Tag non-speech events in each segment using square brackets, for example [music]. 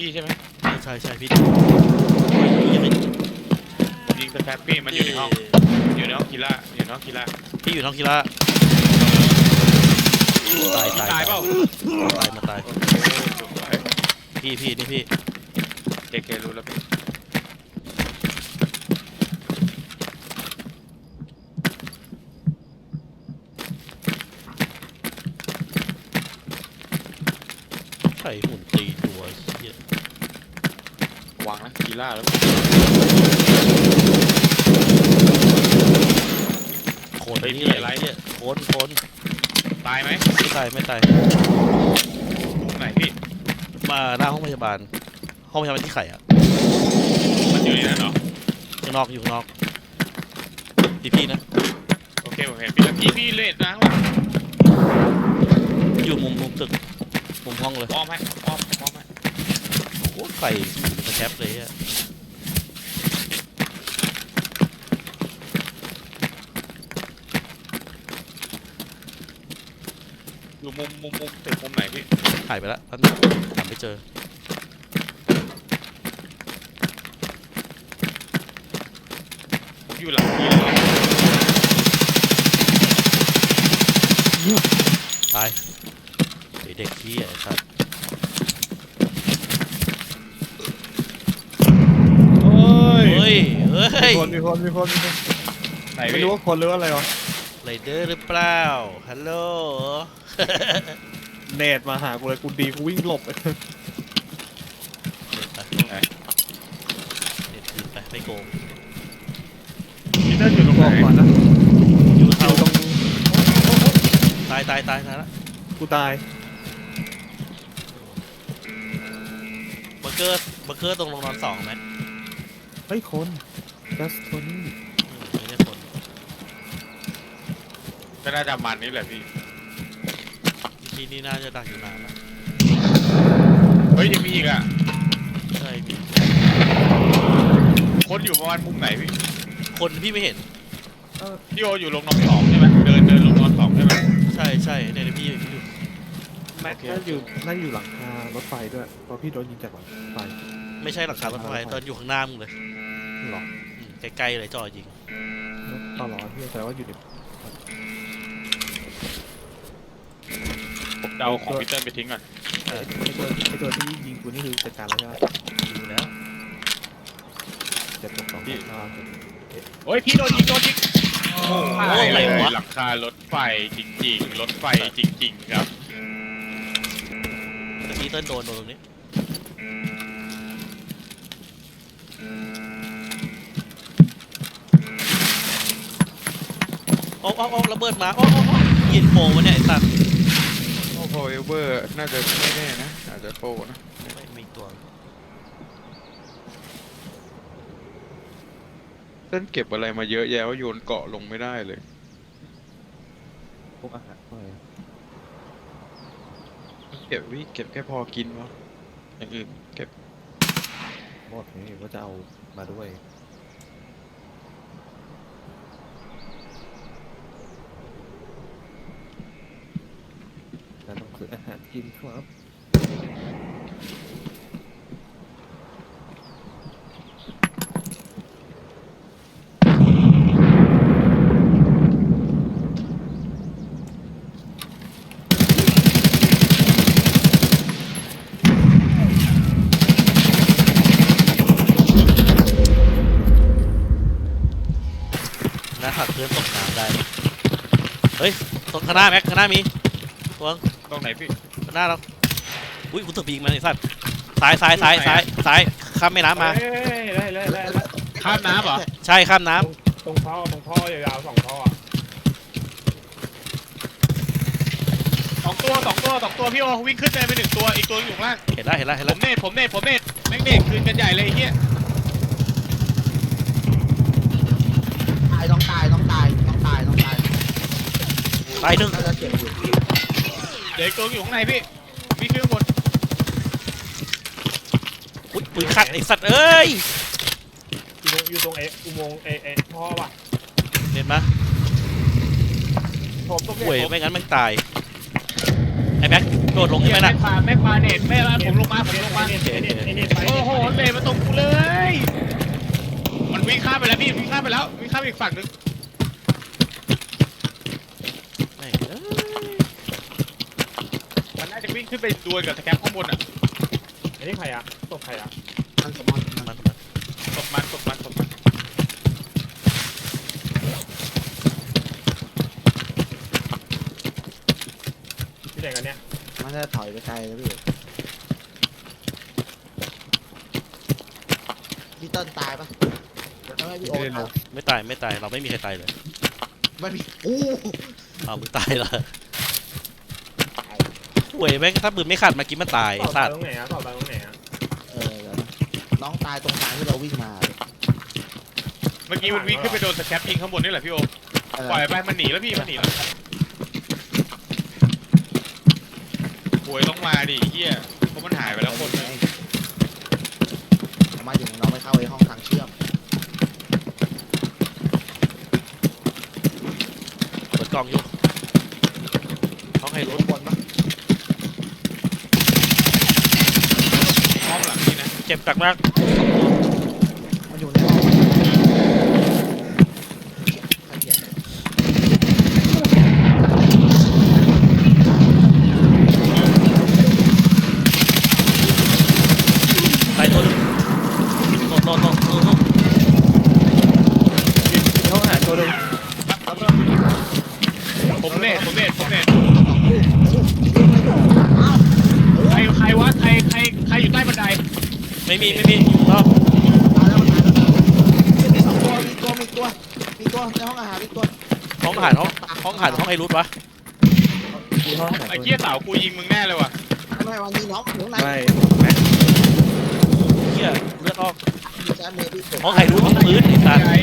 พี่ใช่ไหมใช่ใช่พี่ยังไม่ผมยิงสแครปพี่มันอยู่ในห้องอยู่ในห้องกีฬาอยู่ในห้องกีฬาพี่อยู่ท้องกีฬาตายตายตายเปล่าตายมาตาย โอเคสวยพี่พี่นี่พี่เคเครู้แล้วพี่ใส่หุ่นตีตัวเหี้ย วางนะกีฬาแล้วโคนนี่อะไรเนี่ยโคนโคนตายไหมไม่ตายไม่ตายมุมไหนพี่มาหน้าห้องพยาบาล ห้องพยาบาลที่ไข่อะมันอยู่ในนั้นเหรอข้างนอกอยู่ข้างนอกพี่พี่นะโอเคผมเห็นพี่แล้วพี่พี่เลดนะข้างหลังอยู่มุมมุมตึกมุมห้องเลยอ้อมให้อ้อมอ้อมให้โอ้โหไข่สแคปเลยอะอยู่มุมมุมมุมตึกมุมไหนพี่หายไปแล้วตอนนี้หาไม่เจอ ผมอยู่หลังพี่แล้วตายไอเด็กขี้ยไอ้สัตว์โอ้ย เฮ้ยเฮ้ยมีคนมีคนมีคนมีคนไหนไม่พี่รู้ว่าคนหรือว่าอะไรวะไรเดอร์หรือเปล่า ฮัลโหล เนตมาหากูเลยกูดีกูวิ่งหลบไหนเด็ดคืนไปไม่โกง พี่เต้นอยู่ตรงบไหนอกก่อนนะอยู่อเท่ายู่ตรงตายตายตายตายละกูตายบังเกอร์บังเกอร์ตรงโรงนอนสองไหมเฮ้ยคน จัสโทนี่อืมไม่ใช่คนก็น่าจะมันนี่แหละพี่ ที่นี่น่าจะดักอยู่นานแล้วเฮ้ยยังมีอีกอะ ใช่มีคนอยู่ประมาณมุมไหนพี่ คนพี่ไม่เห็น พี่โออยู่ลงนอนสองใช่ไหมเดินเดินลงนอนสองใช่ไหมใช่ใช่เนี่ยพี่อยู่พี่อยู่แม็กโอเคน่าอยู่น่าอยู่หลังคารถไฟด้วยเพราะพี่โดนยิงจากหลังไฟไม่ใช่หลังคารถไฟตอนอยู่ข้างหน้ามึงเลยหรออืม ใกล้ๆเลยจ่อยิงตลอดพี่แต่ว่าอยู่ในผมจะเอาของพี่เติ้ลไปทิ้งก่อนไอ้ตัวไอ้ตัวที่ยิงกูนี่คือจัดการแล้วใช่ไหมอยู่แล้วเจ็บตกสองที่อ่าเจ็บโอ้ยพี่โดนยิงโดนยิงโอ้ตายอะไรเลยวะหลังคารถไฟจริงๆรถไฟจริง ๆ ครับเมื่อกี้เติ้ลโดนโดนตรงนี้ โอ้โอ้โอ้ระเบิดมาโอ้โอ้โอ้ยินโป่งมาเนี่ยไอ้สัตว์โอ้โหเอเวอร์ น่าจะไม่แน่นะ อาจจะโปรนะ ไม่มีตัวเต้นเก็บอะไรมาเยอะแยะว่าโยนเกาะลงไม่ได้เลย พวกอาหารอะไรเก็บวิเก็บแค่พอกินวะอย่างอื่นเก็บ หมดนี่ว่าจะเอามาด้วยืออาหารกินครับนะหักเพื่อนตกน้ำได้ เฮ้ยตรงข้างหน้าแม็กข้างหน้ามีตัว ตรงไหนพี่ข้างหน้าเราอุ้ยกูถูกปีกมันไอ้สัตว์ซ้ายซ้ายซ้ายซ้ายซ้ายข้ามแม่น้ำมา เอ้ยได้ได้ได้ได้ข้ามน้ำเหรอใช่ข้ามน้ตรงท่อตรงท่อยาวๆสองท่ออะสองตัวสองตัวสองตัวพี่โอวิ่งขึ้นไปไปหนึ่งตัวอีกตัวอยู่ข้างล่างำเห็นแล้วเห็นแล้วเห็นผแล้วมเนตผมเนตผมเนตแม่งเนตคืนกันใหญ่เลยไอ้เฮียตายต้องตายต้องตายต้องตายต้องตายตายหนึ่งน่าจะเจ็บอยู่เดี๋ยวอีกตัวอยู่ข้างในพี่วิ่งขึ้นข้างบนอุ้ยปืนขัดไอ้สัตว์เอ้ยอยู่ตรงอยู่ตรงเออุโมงค์เอเอท่อว่ะเห็นไหมผมต้องห่วยไม่งั้นแม่งตายไอ้แม็กโดดลงเหี้ใช่ยไหมแม่น่ะพาแม่พาเน็ตแม่แล้วผมลงมาผมลงมา ไอ้เน็ตไอ้เน็ตไอ้เน็ตไปโอ้โหเตะมาตรงกูเลย มันวิ่งข้ามไปแล้วพี่วิ่งข้ามไปแล้ววิ่งข้ามไปอีกฝั่งนึง แม่งเอ้ย มันน่าจะวิ่ง ขึ้นไปดวลกับสแคปข้างบนอะไอ้นี่ใครอะตบใครอะมันสมองมันมันตบมันตบมันตบมันที่ไหนกันเนี่ยมันจะถอยไปไกลแล้วพี่พี่เติ้ลตายปะแล้วให้พี่โอ๊ตตายไม่ตายไม่ตายเราไม่มีใครตายเลยไม่มีอู้เอามึงตายละ ห่วยแม่งถ้าปืนไม่ขาดเมื่อกี้มันตายต่อสัตายตว์ตรงไหนอะต่อตายตรงไหนอะเออเดี๋ยวนะน้องตายตรงทางที่เราวิ่งมาเลยเมื่อกี้มันวิ่งขึ้นไปโดนสแคปยิงข้างบนนี่แหละพี่โอเออปล่อยไปมันหนีแล้วพี่มันหนีแล้วโวยต้องมาดิเฮียเพราะมันหายไปแล้วคนนึงผมมาถึงน้องไม่เข้าไอ้ห้องทางเชื่อมเปิดกล่องอยู่ท้องให้อยู่รู้ข้างบนปะ อ้อมหลังนี่นะ เจ็บกักมาก ห้องห้องอาหารห้องไอ้รูทวะมีห้องอาหารไอ้ตัวหเกี้นึ่ยงสาวกูยิงมึงแน่เลยว่ะไม่วันนี้น้องอยู่ข้างในไม่แม็กเหี้ยเลือดออกมีแจ๊มเมย์พี่ห้องไอ้รูทห้องพื้นไอ้สัตว์ใหญ่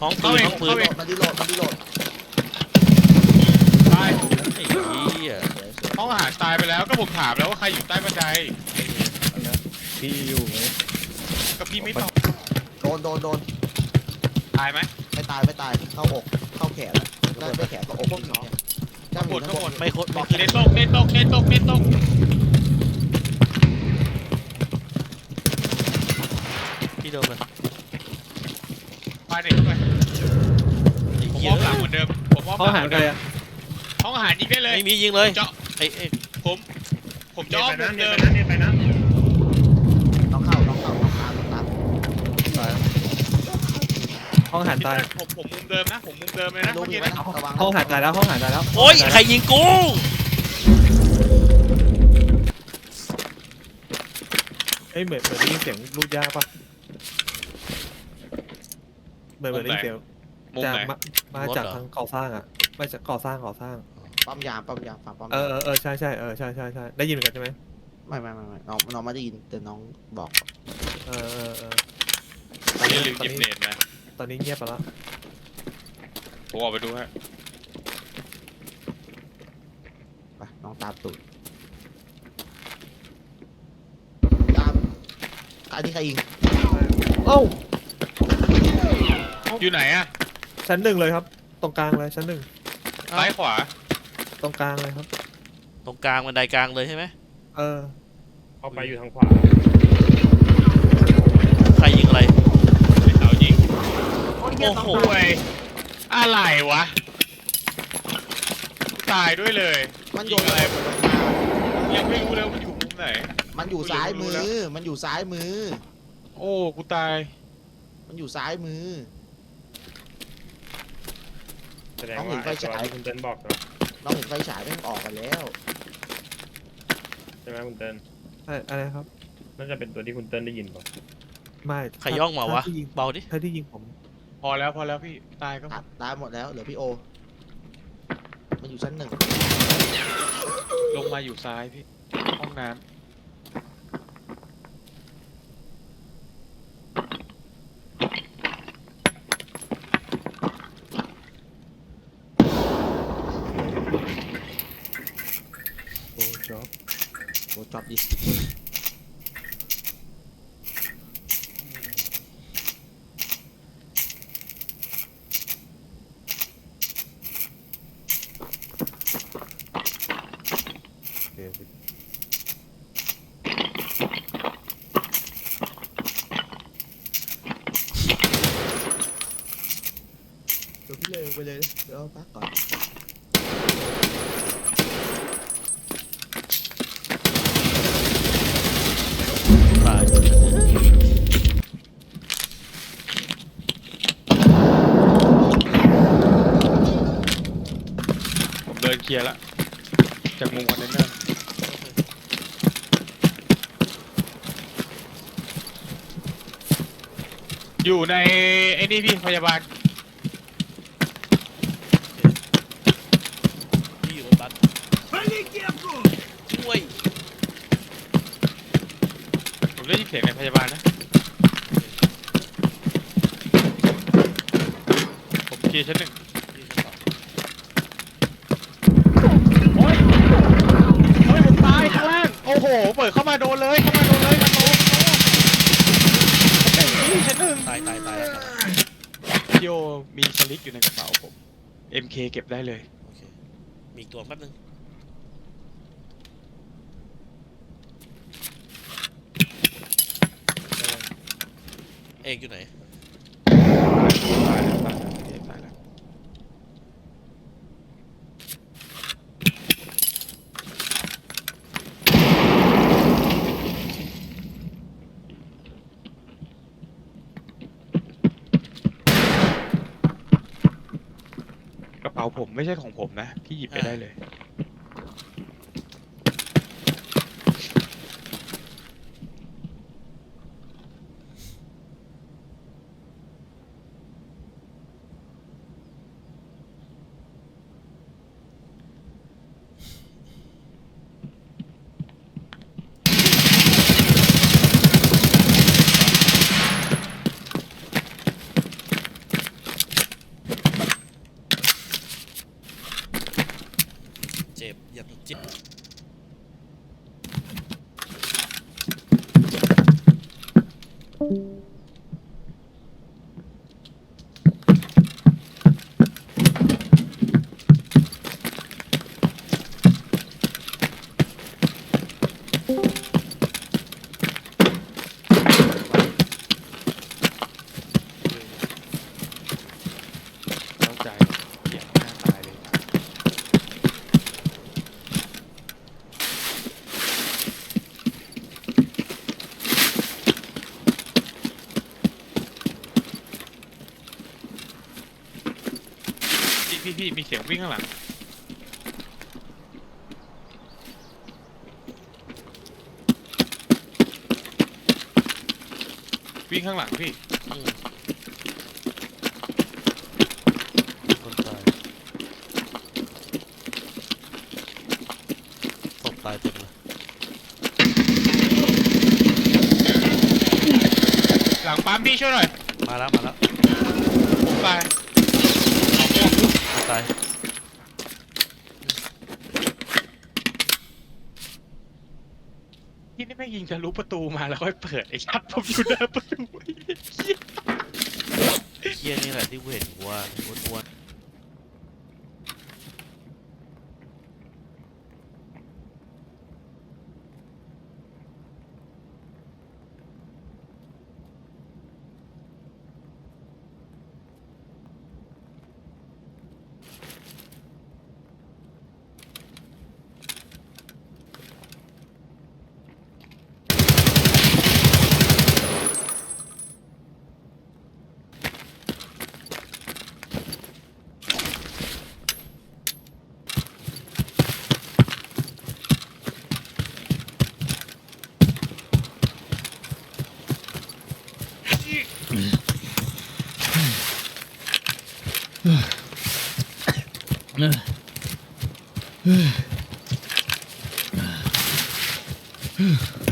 ห้องปืนห้องปืนโหลดมันดีโหลดมันดีโหลดตายไอ้เหี้ยห้องอาหารตายไปแล้วก็ผมถามแล้วว่าใครอยู่ใต้บันไดพี่อยู่ไหมก็พี่ไม่ตอบโดนโดนโดนตายไหมไม่ ตายไม่ตายเข้าอกเข้าแขนได้ไปแขนก็อกจริงๆเนี่ยแจ๊มข้างบอยู่นข้างข้างบบนนไม่โคตรไม่ขึ้นเน้นตกเน้นตกเน้นตกเน้นตกที่เดิมเลยมาเด็กเข้าไปไอ้ผมเหี้มยอบหลังเหมือนเดิมผมมอบห้องอาหารเหมือนใครเดิมอะห้องอาหารยิงได้เลยไม่มียิงเลยเจาะไอ้ไอ้ผมผมจะเน็ตอ้อมไปมุนะมเน็ตเดิไปมนะเน็ตไปนะ น้องเข้าน้องเข้าน้องตามน้องตาม ตาย ห้องอาหารพี่ตายเติ้ลผมผมมุมเดิมนะผมมุมเดิมเลยนะดูเมื่อมีกี้ไหมนะระวังห้องอาหารตายแล้วห้องอาหารตายแล้วโอ้ยใครยิงกูเอ้ยเหมือนเหมือนได้ยินเสียงลูกยาปะเหมือนเหมือนได้ยินเสียงมุมจากไหนมามาจากทางก่อสร้างอะไม่จากก่อสร้างก่อสร้างปั๊มยามปั๊มยามฝั่งปั๊มเอยามอเออเออใช่ใช่เออใช่ใช่ใช่ได้ยินเหมือนกันใช่ไหมไม่ไม่ไม่ไม่น้องน้องไม่ได้ยินแต่น้องบอกเออเออเออตอนนี้ลืมหยิบเน็ตมา ตอนนี้เงียบไปแล้วผมออกไปดูฮะไปน้องตามตูดตามอันนี้ใครยิงเอ้าอยู่ไหนอะชั้นหนึ่งเลยครับ ตรงกลางเลยชั้นหนึ่งซ้ายขวาตรงกลางเลยครับ ตรงกลางบันไดกลางเลยใช่ไหมเออ เอาไปอยู่ทางขวา โอ้โหป่วยอะไรวะ ตายด้วยเลยมันโยยินงอะไรยังไม่รู้เลยว่ามันอยู่มุมไหน มันอยู่ซ้ายมือ มันอยู่ซ้ายมือ โอ้กูตาย มันอยู่ซ้ายมือ แสดงต้องเห็ว่านไฟไอ้ตัวฉายที่คุณเติ้ลบอกนะน้องเห็นไฟฉายไม่งออกกันแล้ว ใช่ไหมคุณเติ้ลอะไรอะไรครับ น่าจะเป็นตัวที่คุณเติ้ลได้ยินป่ะไม่ใครย่องมาวะถ้ที่ยิงเบาดิ ถ้าที่ยิงผม พอแล้วพอแล้วพี่ตายก็พตาอตายหมดแล้วเหลือพี่โอ มันอยู่ชั้นหนึ่งลงมาอยู่ซ้ายพี่ ห้องน้ำโอ้จ็อบโอ้จอบดิเลย ไปเลยเดี๋ยวพักก่อนตายผมเดินเคลียร์ละจากมุมคอนเทนเนอร์อยู่ในไอ้นี่พี่พยาบาล ที่อยู่บนบัสช่วย ผมได้ยิน เสียงในพยาบาลนะ ผมเคลียร์ชั้นหนึ่งโอ้ยโอ้ยผมตายข้างล่าง โอ้โห เปิดเข้ามาโดนเลย เข้ามาโดนเลยมันโดนชั้นหนึ่งตายตายตายตายพี่โอมีสลิกอยู่ในกระเป๋าผม MK เก็บได้เลย โอเค มีอีกตัวแป๊บนึง อกอยู่ไหนตายแล้วตายแล้วพี่เอกตายแล้วกระเป๋าผมไม่ใช่ของผมนะ พี่หยิบไปได้เลย เจ็บอย่างเจ็บ เข้าใจเกลียดหน้าตายเลย พี่พี่พี่มีเสียงวิ่งข้างหลัง วิ่งข้างหลังพี่ อืมคนตายตกตายเต็มเลยหลังปั๊มพี่ช่วยหน่อย มาแล้วมาแล้วผมตาย มาตาย พี่นี่แม่ง ยิงทะลุประตูมาแล้วค่อยเปิดไอ้ชัดผมอยู่หน้าประตูไอ้เหี้ยเคียนี่แหละที่กูเห็นกูว่าอ้ว [sighs] [sighs] Ugh. [laughs]